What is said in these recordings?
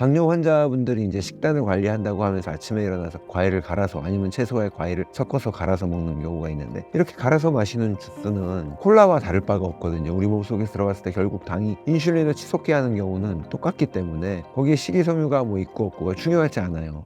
당뇨 환자분들이 이제 식단을 관리한다고 하면서 아침에 일어나서 과일을 갈아서 아니면 채소에 과일을 섞어서 갈아서 먹는 경우가 있는데 이렇게 갈아서 마시는 주스는 콜라와 다를 바가 없거든요. 우리 몸속에 들어갔을 때 결국 당이 인슐린을 치솟게 하는 경우는 똑같기 때문에 거기에 식이섬유가 뭐 있고 없고가 중요하지 않아요.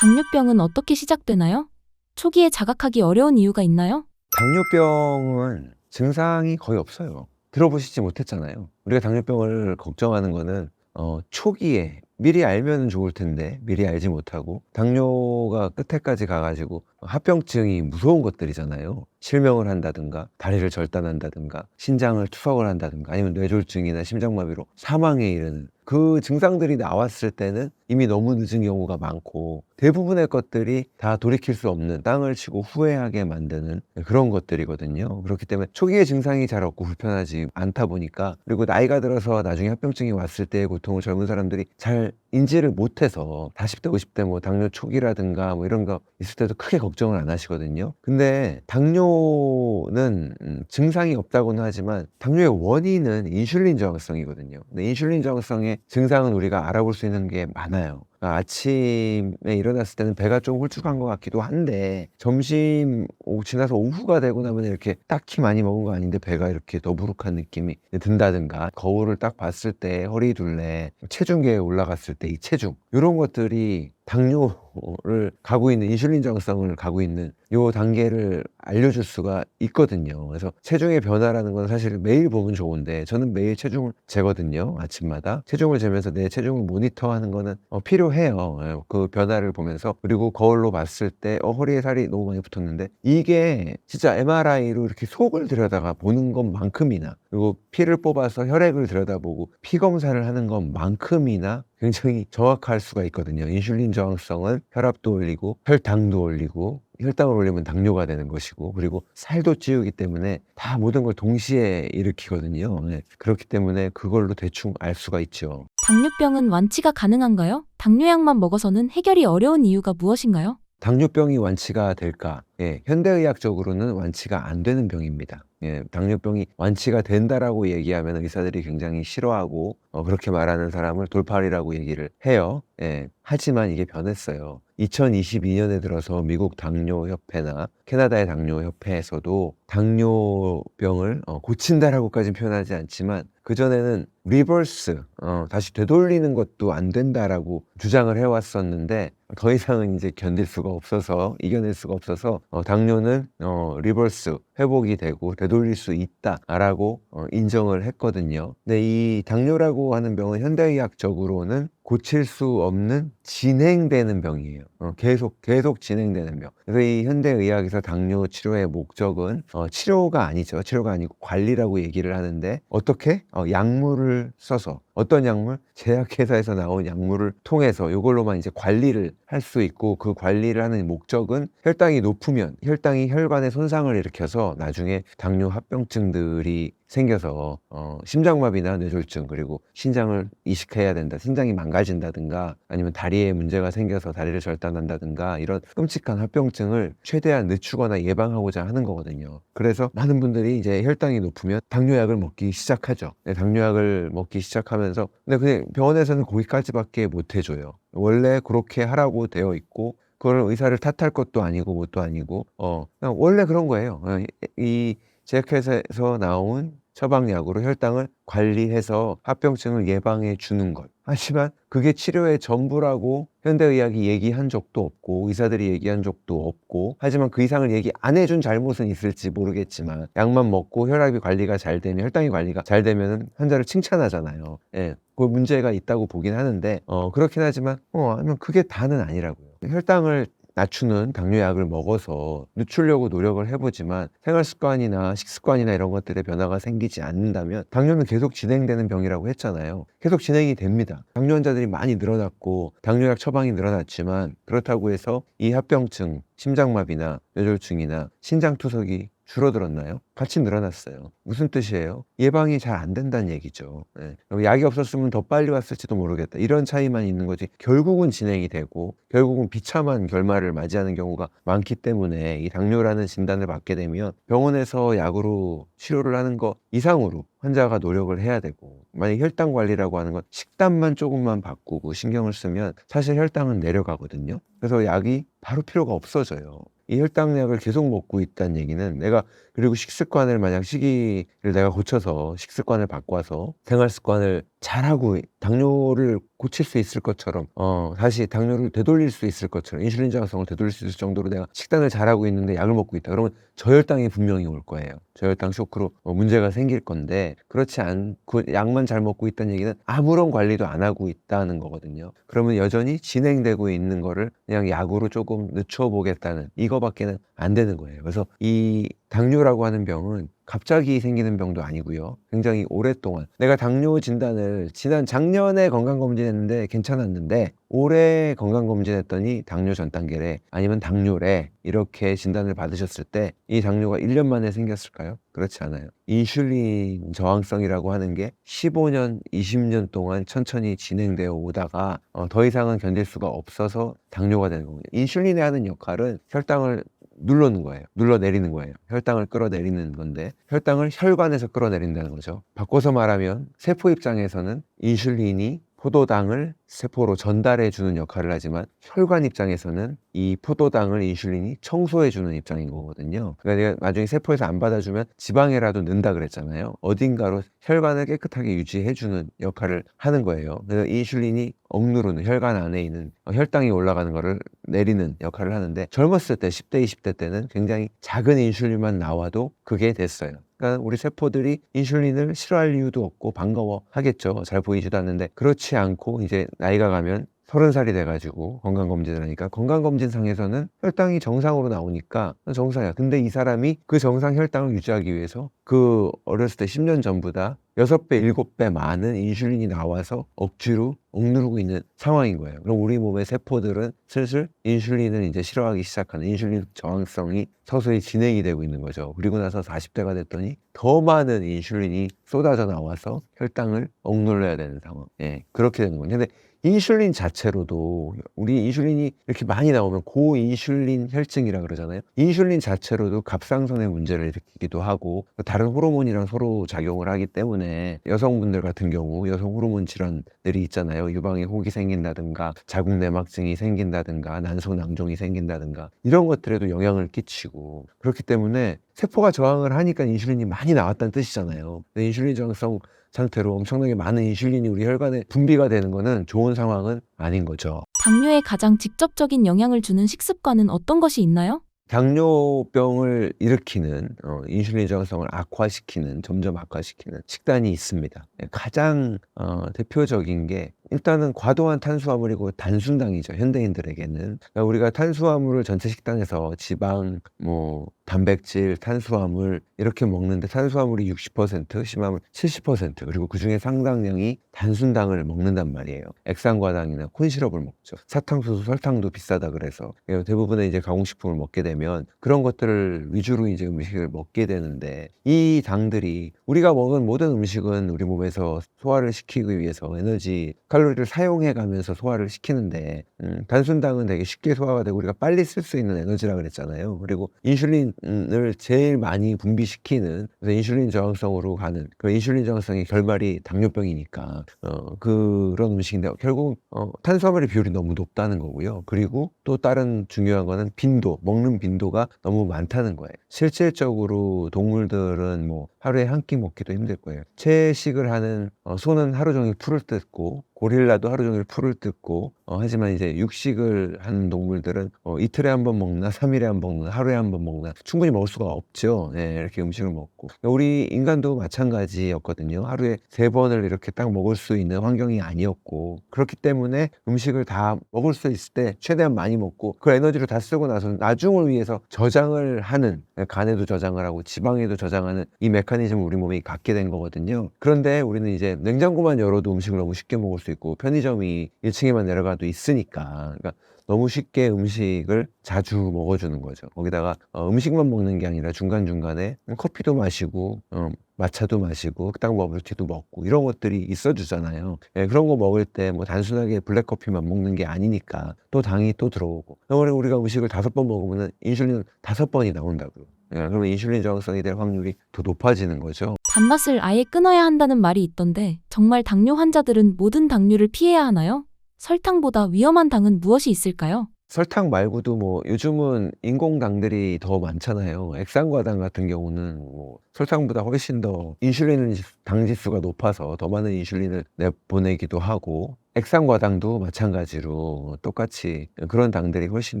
당뇨병은 어떻게 시작되나요? 초기에 자각하기 어려운 이유가 있나요? 당뇨병은 증상이 거의 없어요. 들어보시지 못했잖아요. 우리가 당뇨병을 걱정하는 거는 어, 초기에 미리 알면 좋을 텐데 미리 알지 못하고 당뇨가 끝에까지 가가지고 합병증이 무서운 것들이잖아요. 실명을 한다든가 다리를 절단한다든가 신장을 투석을 한다든가 아니면 뇌졸중이나 심장마비로 사망에 이르는 그 증상들이 나왔을 때는 이미 너무 늦은 경우가 많고 대부분의 것들이 다 돌이킬 수 없는 땅을 치고 후회하게 만드는 그런 것들이거든요. 그렇기 때문에 초기에 증상이 잘 없고 불편하지 않다 보니까 그리고 나이가 들어서 나중에 합병증이 왔을 때의 고통을 젊은 사람들이 잘 인지를 못해서 40대, 50대 뭐 당뇨 초기라든가 뭐 이런 거 있을 때도 크게 걱정을 안 하시거든요. 근데 당뇨는 음, 증상이 없다고는 하지만 당뇨의 원인은 인슐린 저항성이거든요. 근데 인슐린 저항성의 증상은 우리가 알아볼 수 있는 게 많아요. 그러니까 아침에 일어났을 때는 배가 좀 홀쭉한 것 같기도 한데 점심 오- 지나서 오후가 되고 나면 이렇게 딱히 많이 먹은 거 아닌데 배가 이렇게 더부룩한 느낌이 든다든가 거울을 딱 봤을 때 허리 둘레 체중계에 올라갔을 때 이 체중 이런 것들이 당뇨를 가고 있는 인슐린 저항성을 가고 있는 요 단계를 알려줄 수가 있거든요. 그래서 체중의 변화라는 건 사실 매일 보면 좋은데 저는 매일 체중을 재거든요. 아침마다 체중을 재면서 내 체중을 모니터하는 거는 어, 필요해요. 예, 그 변화를 보면서 그리고 거울로 봤을 때 어, 허리에 살이 너무 많이 붙었는데 이게 진짜 MRI로 이렇게 속을 들여다가 보는 것만큼이나 그리고 피를 뽑아서 혈액을 들여다보고 피 검사를 하는 것만큼이나 굉장히 정확할 수가 있거든요. 인슐린 저항성은 혈압도 올리고 혈당도 올리고 혈당을 올리면 당뇨가 되는 것이고 그리고 살도 찌우기 때문에 다 모든 걸 동시에 일으키거든요. 네. 그렇기 때문에 그걸로 대충 알 수가 있죠. 당뇨병은 완치가 가능한가요? 당뇨약만 먹어서는 해결이 어려운 이유가 무엇인가요? 당뇨병이 완치가 될까? 예, 현대의학적으로는 완치가 안 되는 병입니다. 예, 당뇨병이 완치가 된다라고 얘기하면 의사들이 굉장히 싫어하고 어, 그렇게 말하는 사람을 돌팔이라고 얘기를 해요. 예, 하지만 이게 변했어요. 2022년에 들어서 미국 당뇨협회나 캐나다의 당뇨협회에서도 당뇨병을 어, 고친다라고까지는 표현하지 않지만 그전에는 리버스, 어, 다시 되돌리는 것도 안 된다라고 주장을 해왔었는데 더 이상은 이제 견딜 수가 없어서 이겨낼 수가 없어서 어, 당뇨는 어, 리버스 회복이 되고 되돌릴 수 있다라고 어, 인정을 했거든요. 근데 이 당뇨라고 하는 병은 현대의학적으로는 고칠 수 없는 진행되는 병이에요. 어, 계속 계속 진행되는 병. 그래서 이 현대의학에서 당뇨 치료의 목적은 어, 치료가 아니죠. 치료가 아니고 관리라고 얘기를 하는데 어떻게? 어, 약물을 써서. 어떤 약물? 제약회사에서 나온 약물을 통해서 이걸로만 이제 관리를 할 수 있고 그 관리를 하는 목적은 혈당이 높으면 혈당이 혈관에 손상을 일으켜서 나중에 당뇨 합병증들이 생겨서 어, 심장마비나 뇌졸중 그리고 신장을 이식해야 된다 신장이 망가진다든가 아니면 다리에 문제가 생겨서 다리를 절단한다든가 이런 끔찍한 합병증을 최대한 늦추거나 예방하고자 하는 거거든요. 그래서 많은 분들이 이제 혈당이 높으면 당뇨약을 먹기 시작하죠. 네, 당뇨약을 먹기 시작하면서 근데 그냥 병원에서는 거기까지밖에 못 해줘요 원래 그렇게 하라고 되어 있고 그걸 의사를 탓할 것도 아니고 뭣도 아니고 어 원래 그런 거예요 어, 이- 이 제약회사에서 나온 처방약으로 혈당을 관리해서 합병증을 예방해 주는 것. 하지만 그게 치료의 전부라고 현대의학이 얘기한 적도 없고 의사들이 얘기한 적도 없고 하지만 그 이상을 얘기 안 해준 잘못은 있을지 모르겠지만 약만 먹고 혈압이 관리가 잘 되면 혈당이 관리가 잘 되면 환자를 칭찬하잖아요. 예. 그 문제가 있다고 보긴 하는데 어 그렇긴 하지만 어 아니면 그게 다는 아니라고요. 혈당을 낮추는 당뇨약을 먹어서 늦추려고 노력을 해보지만 생활 습관이나 식습관이나 이런 것들에 변화가 생기지 않는다면 당뇨는 계속 진행되는 병이라고 했잖아요. 계속 진행이 됩니다. 당뇨 환자들이 많이 늘어났고 당뇨약 처방이 늘어났지만 그렇다고 해서 이 합병증, 심장마비나 뇌졸중이나 신장투석이 줄어들었나요? 같이 늘어났어요. 무슨 뜻이에요? 예방이 잘 안 된다는 얘기죠. 예. 약이 없었으면 더 빨리 왔을지도 모르겠다. 이런 차이만 있는 거지. 결국은 진행이 되고 결국은 비참한 결말을 맞이하는 경우가 많기 때문에 이 당뇨라는 진단을 받게 되면 병원에서 약으로 치료를 하는 거 이상으로 환자가 노력을 해야 되고 만약 혈당 관리라고 하는 건 식단만 조금만 바꾸고 신경을 쓰면 사실 혈당은 내려가거든요. 그래서 약이 바로 필요가 없어져요. 이 혈당약을 계속 먹고 있다는 얘기는 내가 그리고 식습관을 만약 시기를 내가 고쳐서 식습관을 바꿔서 생활 습관을 잘하고 당뇨를 고칠 수 있을 것처럼 어 다시 당뇨를 되돌릴 수 있을 것처럼 인슐린 저항성을 되돌릴 수 있을 정도로 내가 식단을 잘하고 있는데 약을 먹고 있다. 그러면 저혈당이 분명히 올 거예요. 저혈당 쇼크로 어, 문제가 생길 건데 그렇지 않고 약만 잘 먹고 있다는 얘기는 아무런 관리도 안 하고 있다는 거거든요. 그러면 여전히 진행되고 있는 거를 그냥 약으로 조금 늦춰보겠다는 이거 밖에는 안 되는 거예요. 그래서 이 당뇨라고 하는 병은 갑자기 생기는 병도 아니고요. 굉장히 오랫동안 내가 당뇨 진단을 지난 작년에 건강검진했는데 괜찮았는데 올해 건강검진했더니 당뇨 전 단계래 아니면 당뇨래 이렇게 진단을 받으셨을 때 이 당뇨가 1년 만에 생겼을까요? 그렇지 않아요. 인슐린 저항성이라고 하는 게 15년, 20년 동안 천천히 진행되어 오다가 어, 더 이상은 견딜 수가 없어서 당뇨가 되는 거거든요. 인슐린이 하는 역할은 혈당을 눌러는 거예요. 눌러내리는 거예요. 혈당을 끌어내리는 건데 혈당을 혈관에서 끌어내린다는 거죠. 바꿔서 말하면 세포 입장에서는 인슐린이 포도당을 세포로 전달해 주는 역할을 하지만 혈관 입장에서는 이 포도당을 인슐린이 청소해 주는 입장인 거거든요. 그러니까 내가 나중에 세포에서 안 받아주면 지방에라도 는다 그랬잖아요. 어딘가로 혈관을 깨끗하게 유지해 주는 역할을 하는 거예요. 그래서 인슐린이 억누르는 혈관 안에 있는 혈당이 올라가는 거를 내리는 역할을 하는데 젊었을 때 10대 20대 때는 굉장히 작은 인슐린만 나와도 그게 됐어요. 그러니까 우리 세포들이 인슐린을 싫어할 이유도 없고 반가워 하겠죠. 잘 보이지도 않는데 그렇지 않고 이제 나이가 가면 서른 살이 돼가지고 건강검진을 하니까 건강검진상에서는 혈당이 정상으로 나오니까 정상이야. 근데 이 사람이 그 정상 혈당을 유지하기 위해서 그 어렸을 때 10년 전보다 6배, 7배 많은 인슐린이 나와서 억지로 억누르고 있는 상황인 거예요. 그럼 우리 몸의 세포들은 슬슬 인슐린을 이제 싫어하기 시작하는 인슐린 저항성이 서서히 진행이 되고 있는 거죠. 그리고 나서 40대가 됐더니 더 많은 인슐린이 쏟아져 나와서 혈당을 억눌러야 되는 상황. 예, 그렇게 되는 거예요. 근데 인슐린 자체로도 우리 인슐린이 이렇게 많이 나오면 고인슐린 혈증이라 그러잖아요. 인슐린 자체로도 갑상선의 문제를 일으키기도 하고 다른 호르몬이랑 서로 작용을 하기 때문에 여성분들 같은 경우 여성 호르몬 질환들이 있잖아요. 유방에 혹이 생긴다든가 자궁 내막증이 생긴다든가 난소 낭종이 생긴다든가 이런 것들에도 영향을 끼치고 그렇기 때문에 세포가 저항을 하니까 인슐린이 많이 나왔다는 뜻이잖아요. 인슐린 저항성 상태로 엄청나게 많은 인슐린이 우리 혈관에 분비가 되는 거는 좋은 상황은 아닌 거죠. 당뇨에 가장 직접적인 영향을 주는 식습관은 어떤 것이 있나요? 당뇨병을 일으키는 어, 인슐린 저항성을 악화시키는 점점 악화시키는 식단이 있습니다. 예, 가장 어, 대표적인 게 일단은 과도한 탄수화물이고 단순당이죠. 현대인들에게는 그러니까 우리가 탄수화물을 전체 식단에서 지방, 뭐 단백질, 탄수화물 이렇게 먹는데 탄수화물이 60% 심하면 70% 그리고 그 중에 상당량이 단순당을 먹는단 말이에요. 액상과당이나 콘시럽을 먹죠. 사탕수수, 설탕도 비싸다 그래서 예, 대부분의 이제 가공식품을 먹게 되면 그런 것들을 위주로 이제 음식을 먹게 되는데 이 당들이 우리가 먹은 모든 음식은 우리 몸에서 소화를 시키기 위해서 에너지 칼로리를 사용해 가면서 소화를 시키는데 음, 단순당은 되게 쉽게 소화가 되고 우리가 빨리 쓸 수 있는 에너지라 그랬잖아요. 그리고 인슐린 을 제일 많이 분비시키는 그래서 인슐린 저항성으로 가는 그 인슐린 저항성의 결말이 당뇨병이니까 어, 그런 음식인데 결국 어, 탄수화물의 비율이 너무 높다는 거고요. 그리고 또 다른 중요한 거는 빈도 먹는 빈도가 너무 많다는 거예요. 실질적으로 동물들은 뭐 하루에 한 끼 먹기도 힘들 거예요. 채식을 하는 어, 소는 하루 종일 풀을 뜯고 고릴라도 하루 종일 풀을 뜯고 어, 하지만 이제 육식을 하는 동물들은 어, 이틀에 한 번 먹나 삼일에 한 번 먹나 하루에 한 번 먹나 충분히 먹을 수가 없죠. 예, 이렇게 음식을 먹고 우리 인간도 마찬가지였거든요. 하루에 세 번을 이렇게 딱 먹을 수 있는 환경이 아니었고 그렇기 때문에 음식을 다 먹을 수 있을 때 최대한 많이 먹고 그 에너지를 다 쓰고 나서 나중을 위해서 저장을 하는 간에도 저장을 하고 지방에도 저장하는 이 메커니즘을 우리 몸이 갖게 된 거거든요. 그런데 우리는 이제 냉장고만 열어도 음식을 너무 쉽게 먹을 수 있고 편의점이 1층에만 내려가도 있으니까 그러니까 너무 쉽게 음식을 자주 먹어주는 거죠. 거기다가 어, 음식만 먹는 게 아니라 중간중간에 커피도 마시고 어, 마차도 마시고 흑당 버블티도 먹고 이런 것들이 있어 주잖아요. 예, 그런 거 먹을 때 뭐 단순하게 블랙커피만 먹는 게 아니니까 또 당이 또 들어오고 그러면 우리가 음식을 다섯 번 먹으면 인슐린 다섯 번이 나온다고요. 예, 그러면 인슐린 저항성이 될 확률이 더 높아지는 거죠. 단맛을 아예 끊어야 한다는 말이 있던데 정말 당뇨 환자들은 모든 당류를 피해야 하나요? 설탕보다 위험한 당은 무엇이 있을까요? 설탕 말고도 뭐 요즘은 인공당들이 더 많잖아요. 액상과당 같은 경우는 뭐 설탕보다 훨씬 더 인슐린 당 지수가 높아서 더 많은 인슐린을 내보내기도 하고 액상과당도 마찬가지로 똑같이 그런 당들이 훨씬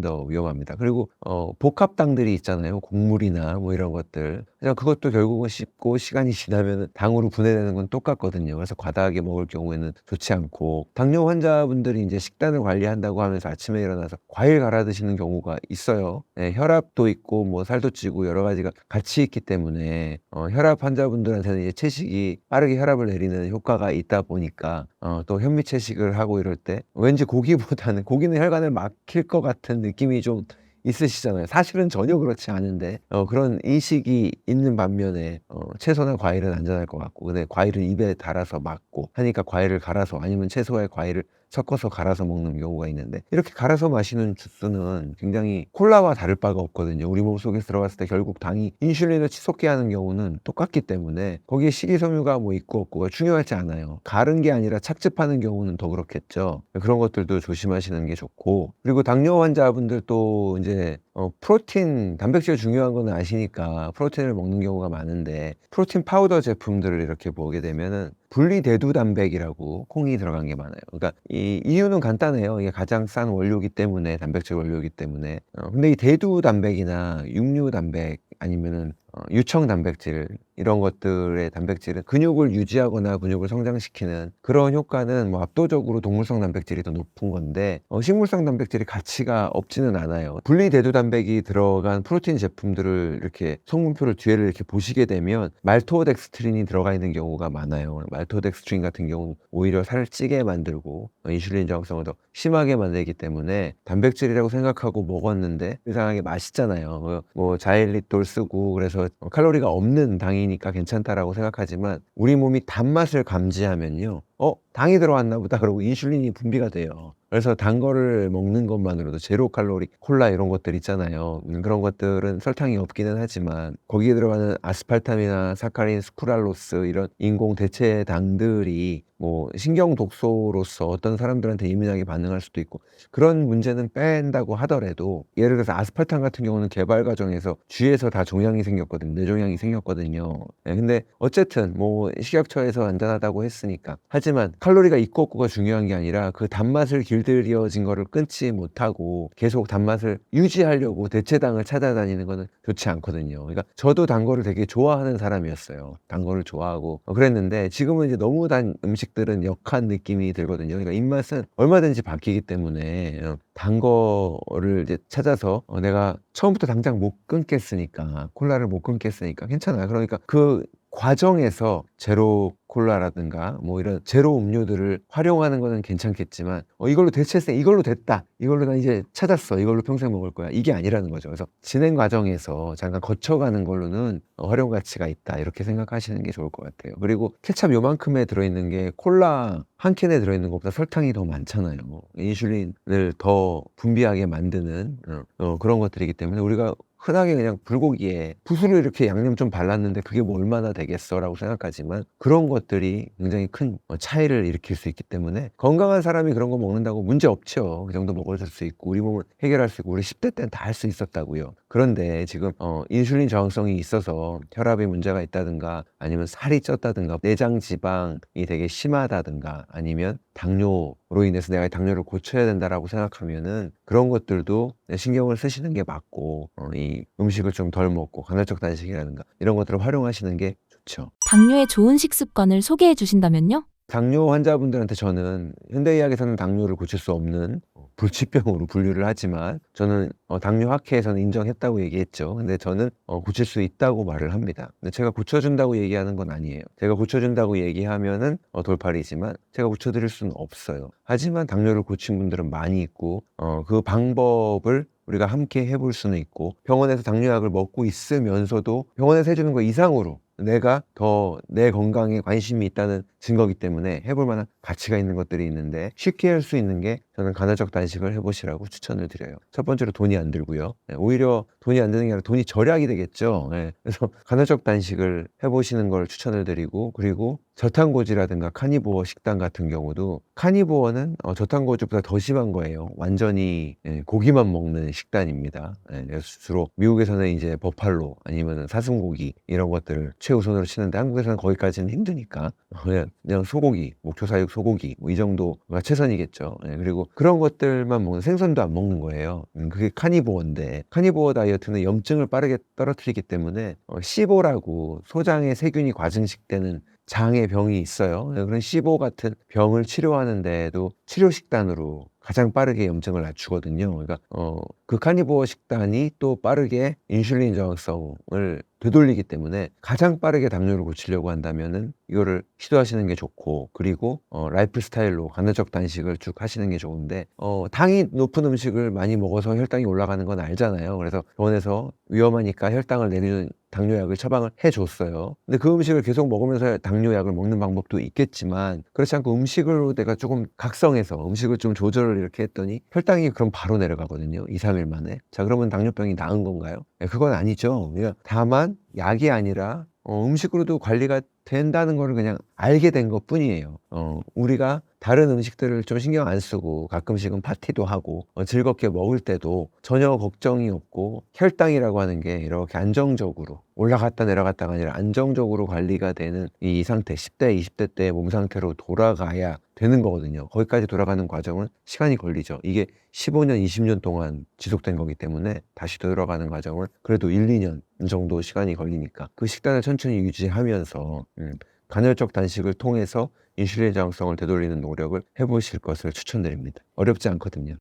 더 위험합니다. 그리고 어, 복합당들이 있잖아요. 곡물이나 뭐 이런 것들. 그것도 결국은 씹고 시간이 지나면 당으로 분해되는 건 똑같거든요. 그래서 과다하게 먹을 경우에는 좋지 않고 당뇨 환자분들이 이제 식단을 관리한다고 하면서 아침에 일어나서 과일 갈아 드시는 경우가 있어요. 네, 혈압도 있고 뭐 살도 찌고 여러 가지가 같이 있기 때문에 어, 혈압 환자분들한테는 이제 채식이 빠르게 혈압을 내리는 효과가 있다 보니까 어, 또 현미 채식을 하고 이럴 때 왠지 고기보다는 고기는 혈관을 막힐 것 같은 느낌이 좀 있으시잖아요. 사실은 전혀 그렇지 않은데 어, 그런 인식이 있는 반면에 어, 채소나 과일은 안전할 것 같고 근데 과일은 입에 달아서 맞고 하니까 과일을 갈아서 아니면 채소에 과일을 섞어서 갈아서 먹는 경우가 있는데 이렇게 갈아서 마시는 주스는 굉장히 콜라와 다를 바가 없거든요. 우리 몸속에 들어갔을 때 결국 당이 인슐린을 치솟게 하는 경우는 똑같기 때문에 거기에 식이섬유가 뭐 있고 없고가 중요하지 않아요. 가른 게 아니라 착즙하는 경우는 더 그렇겠죠. 그런 것들도 조심하시는 게 좋고 그리고 당뇨 환자분들도 이제 어, 프로틴, 단백질 중요한 거는 아시니까 프로틴을 먹는 경우가 많은데 프로틴 파우더 제품들을 이렇게 보게 되면은 분리대두 단백이라고 콩이 들어간 게 많아요. 그러니까 이 이유는 간단해요. 이게 가장 싼 원료이기 때문에 단백질 원료이기 때문에. 어, 근데 이 대두 단백이나 육류 단백 아니면은 어, 유청 단백질 이런 것들의 단백질은 근육을 유지하거나 근육을 성장시키는 그런 효과는 뭐 압도적으로 동물성 단백질이 더 높은 건데 어, 식물성 단백질이 가치가 없지는 않아요. 분리대두 단백이 들어간 프로틴 제품들을 이렇게 성분표를 뒤에를 이렇게 보시게 되면 말토덱스트린이 들어가 있는 경우가 많아요. 말토덱스트린 같은 경우는 오히려 살을 찌게 만들고 어, 인슐린 저항성을 더 심하게 만들기 때문에 단백질이라고 생각하고 먹었는데 이상하게 맛있잖아요. 뭐, 뭐 자일리톨 쓰고 그래서 칼로리가 없는 당이니까 괜찮다라고 생각하지만 우리 몸이 단맛을 감지하면요. 어, 당이 들어왔나 보다. 그러고 인슐린이 분비가 돼요. 그래서 단 거를 먹는 것만으로도 제로 칼로리 콜라 이런 것들 있잖아요. 음, 그런 것들은 설탕이 없기는 하지만 거기에 들어가는 아스팔탐이나 사카린, 스쿠랄로스 이런 인공 대체 당들이 뭐 신경 독소로서 어떤 사람들한테 예민하게 반응할 수도 있고 그런 문제는 뺀다고 하더라도 예를 들어서 아스팔탐 같은 경우는 개발 과정에서 쥐에서 다 종양이 생겼거든요. 뇌종양이 생겼거든요. 네, 근데 어쨌든 뭐 식약처에서 안전하다고 했으니까 하지 만 칼로리가 있고 없고가 중요한 게 아니라 그 단맛을 길들여진 거를 끊지 못하고 계속 단맛을 유지하려고 대체당을 찾아다니는 거는 좋지 않거든요. 그러니까 저도 단 거를 되게 좋아하는 사람이었어요. 단 거를 좋아하고 어, 그랬는데 지금은 이제 너무 단 음식들은 역한 느낌이 들거든요. 그러니까 입맛은 얼마든지 바뀌기 때문에 어, 단 거를 이제 찾아서 어, 내가 처음부터 당장 못 끊겠으니까 콜라를 못 끊겠으니까 괜찮아요. 그러니까 그 과정에서 제로 콜라라든가 뭐 이런 제로 음료들을 활용하는 거는 괜찮겠지만 어, 이걸로 대체했어 이걸로 됐다. 이걸로 나 이제 찾았어. 이걸로 평생 먹을 거야. 이게 아니라는 거죠. 그래서 진행 과정에서 잠깐 거쳐가는 걸로는 어, 활용 가치가 있다. 이렇게 생각하시는 게 좋을 것 같아요. 그리고 케찹 요만큼에 들어있는 게 콜라 한 캔에 들어있는 것보다 설탕이 더 많잖아요. 인슐린을 더 분비하게 만드는 어, 어, 그런 것들이기 때문에 우리가 흔하게 그냥 불고기에 붓으로 이렇게 양념 좀 발랐는데 그게 뭐 얼마나 되겠어라고 생각하지만 그런 것들이 굉장히 큰 어, 차이를 일으킬 수 있기 때문에 건강한 사람이 그런 거 먹는다고 문제 없죠. 그 정도 먹을 수 있고 우리 몸을 해결할 수 있고 우리 10대 때는 다 할 수 있었다고요. 그런데 지금 어, 인슐린 저항성이 있어서 혈압에 문제가 있다든가 아니면 살이 쪘다든가 내장 지방이 되게 심하다든가 아니면 당뇨로 인해서 내가 당뇨를 고쳐야 된다라고 생각하면은 그런 것들도 신경을 쓰시는 게 맞고 어, 이 음식을 좀 덜 먹고 간헐적 단식이라든가 이런 것들을 활용하시는 게 좋죠. 당뇨의 좋은 식습관을 소개해 주신다면요? 당뇨 환자분들한테 저는 현대의학에서는 당뇨를 고칠 수 없는 불치병으로 분류를 하지만 저는 어, 당뇨학회에서는 인정했다고 얘기했죠. 근데 저는 어, 고칠 수 있다고 말을 합니다. 근데 제가 고쳐준다고 얘기하는 건 아니에요. 제가 고쳐준다고 얘기하면은 어, 돌팔이지만 제가 고쳐드릴 수는 없어요. 하지만 당뇨를 고친 분들은 많이 있고 어, 그 방법을 우리가 함께 해볼 수는 있고 병원에서 당뇨약을 먹고 있으면서도 병원에서 해주는 거 이상으로 내가 더 내 건강에 관심이 있다는 증거기 때문에 해볼 만한 가치가 있는 것들이 있는데 쉽게 할 수 있는 게 저는 간헐적 단식을 해보시라고 추천을 드려요. 첫 번째로 돈이 안 들고요. 네, 오히려 돈이 안 드는 게 아니라 돈이 절약이 되겠죠. 네, 그래서 간헐적 단식을 해보시는 걸 추천을 드리고 그리고 저탄고지라든가 카니보어 식단 같은 경우도 카니보어는 어, 저탄고지보다 더 심한 거예요. 완전히 예, 고기만 먹는 식단입니다. 예, 그래서 주로 미국에서는 이제 버팔로 아니면 사슴고기 이런 것들을 최우선으로 치는데 한국에서는 거기까지는 힘드니까 그냥, 그냥 소고기, 목초사육 소고기 뭐 이 정도가 최선이겠죠. 예, 그리고 그런 것들만 먹는 생선도 안 먹는 거예요. 음, 그게 카니보어인데 카니보어 다이어트는 염증을 빠르게 떨어뜨리기 때문에 어, 시보라고 소장의 세균이 과증식되는 장의 병이 있어요. 네, 그런 시보 같은 병을 치료하는 데에도 치료 식단으로 가장 빠르게 염증을 낮추거든요. 그러니까 어, 그 카니보어 식단이 또 빠르게 인슐린 저항성을 되돌리기 때문에 가장 빠르게 당뇨를 고치려고 한다면은 이거를 시도하시는 게 좋고 그리고 어, 라이프 스타일로 간헐적 단식을 쭉 하시는 게 좋은데 어, 당이 높은 음식을 많이 먹어서 혈당이 올라가는 건 알잖아요. 그래서 병원에서 위험하니까 혈당을 내리는 당뇨약을 처방을 해줬어요. 근데 그 음식을 계속 먹으면서 당뇨약을 먹는 방법도 있겠지만 그렇지 않고 음식으로 내가 조금 각성해서 음식을 좀 조절을 이렇게 했더니 혈당이 그럼 바로 내려가거든요. 2, 3일 만에. 자 그러면 당뇨병이 나은 건가요? 네, 그건 아니죠. 그냥 다만 약이 아니라 어, 음식으로도 관리가 된다는 거를 그냥 알게 된 것 뿐이에요. 어, 우리가 다른 음식들을 좀 신경 안 쓰고 가끔씩은 파티도 하고 어, 즐겁게 먹을 때도 전혀 걱정이 없고 혈당이라고 하는 게 이렇게 안정적으로 올라갔다 내려갔다가 아니라 안정적으로 관리가 되는 이 상태 10대 20대 때 몸 상태로 돌아가야 되는 거거든요. 거기까지 돌아가는 과정은 시간이 걸리죠. 이게 15년, 20년 동안 지속된 거기 때문에 다시 돌아가는 과정을 그래도 1, 2년 정도 시간이 걸리니까 그 식단을 천천히 유지하면서 음, 간헐적 단식을 통해서 인슐린 저항성을 되돌리는 노력을 해보실 것을 추천드립니다. 어렵지 않거든요.